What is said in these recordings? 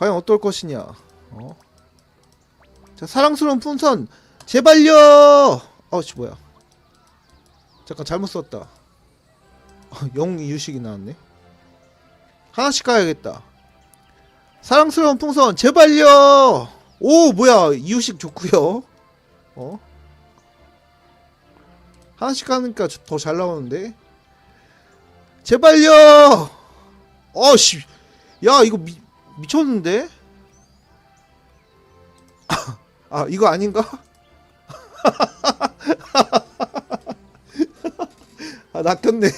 과연 어떨 것이냐? 어? 자 사랑스러운 풍선! 제발요! 어씨 뭐야. 잠깐 잘못 썼다. 어, 영 이유식이 나왔네. 하나씩 가야겠다. 사랑스러운 풍선! 제발요! 오 뭐야. 이유식 좋구요. 어? 하나씩 가니까 더 잘 나오는데? 제발요! 어씨. 야 이거 미, 미쳤는데 아 이거 아닌가 아 낚였네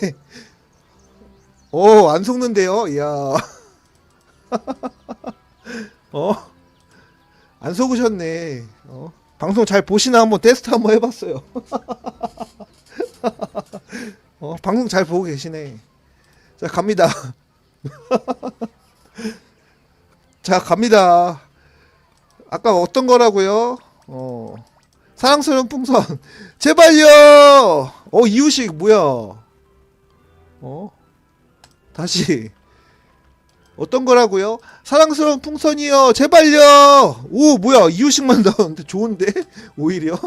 오안 속는데요 이야 어안 속으셨네. 어? 방송 잘 보시나 한번 테스트 한번 해봤어요. 어, 방송 잘 보고 계시네. 자 갑니다. 자 갑니다. 아까 어떤 거라고요? 어 사랑스러운 풍선 제발요. 어 이유식 뭐야? 어 다시 어떤 거라고요? 사랑스러운 풍선이요. 제발요. 오 뭐야 이유식만 나오는데 좋은데 오히려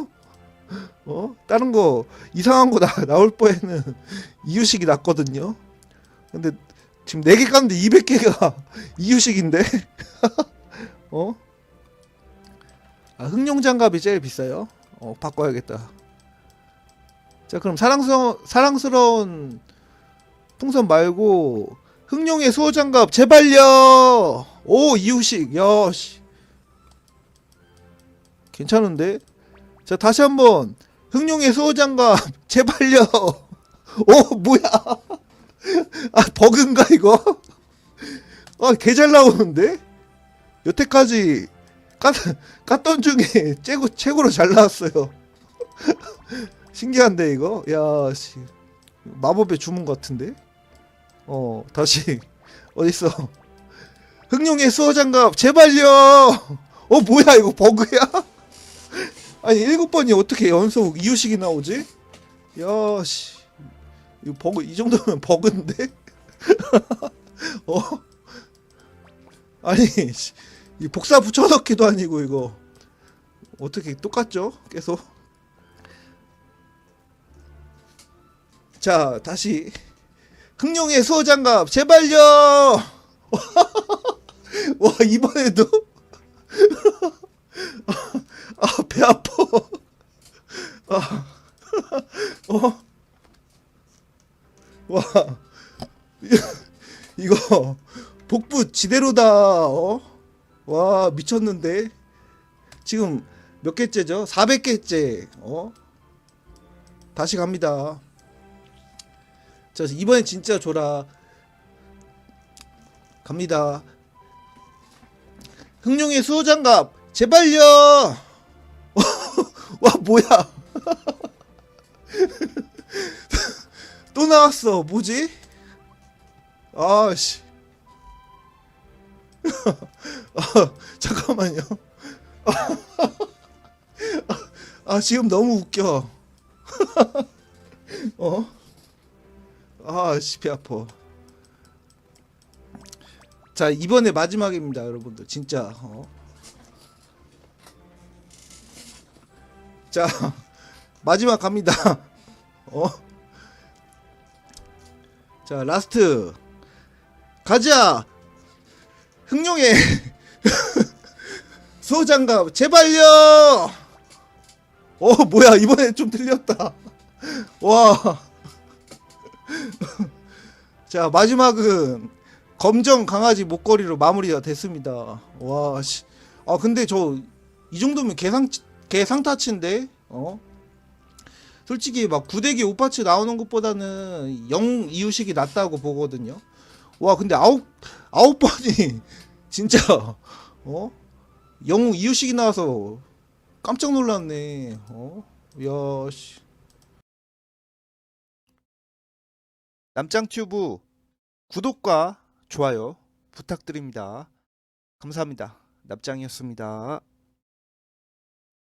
어 다른 거 이상한 거 나, 나올 바에는 이유식이 낫거든요. 근데 지금 4개 깠는데 200개가 이유식인데 어? 아 흥룡 장갑이 제일 비싸요. 어 바꿔야겠다. 자 그럼 사랑스러 사랑스러운 풍선 말고 흥룡의 수호 장갑 제발요. 오 이유식 야 씨 괜찮은데? 자 다시 한번 흥룡의 수호 장갑 제발요. 오 뭐야? 아 버그인가 이거? 아 개 잘 나오는데? 여태까지 깠, 깠던 중에 최고 최고로 잘 나왔어요. 신기한데 이거? 야 씨. 마법의 주문 같은데? 어 다시 어딨어 흥룡의 수호장갑 제발요 어 뭐야 이거 버그야 아니 일곱 번이 어떻게 연속 이유식이 나오지 야씨 이거 버그 이 정도면 버그인데? 어? 아니 씨, 이 복사 붙여넣기도 아니고 이거. 어떻게 똑같죠? 계속? 자 다시. 흥룡의 수호장갑 제발요 와 이번에도? 아 배 아파. 아, 어? 와. 이거 복부 지대로다 어? 와 미쳤는데? 지금 몇 개째죠? 400개째 어? 다시 갑니다. 자 이번엔 진짜 줘라. 갑니다. 흥룡의 수호장갑 제발요 와 뭐야 또 나왔어. 뭐지? 아씨. 아, 잠깐만요. 아 지금 너무 웃겨. 어? 아 씨 배 아파. 자 이번에 마지막입니다 여러분들. 진짜 어? 자 마지막 갑니다. 어? 자 라스트 가자 흥룡의 소장갑 제발요 어 뭐야 이번에 좀 틀렸다 와 자 마지막은 검정 강아지 목걸이로 마무리가 됐습니다. 와 씨. 아 근데 저 이 정도면 개상 개상타치인데 어? 솔직히 막 구대기 오파츠 나오는 것보다는 영 이유식이 낫다고 보거든요. 와 근데 아홉 아홉 번이 진짜 어? 영 이유식이 나와서 깜짝 놀랐네. 어? 야 씨. 남짱튜브 구독과 좋아요 부탁드립니다. 감사합니다. 납짱이었습니다.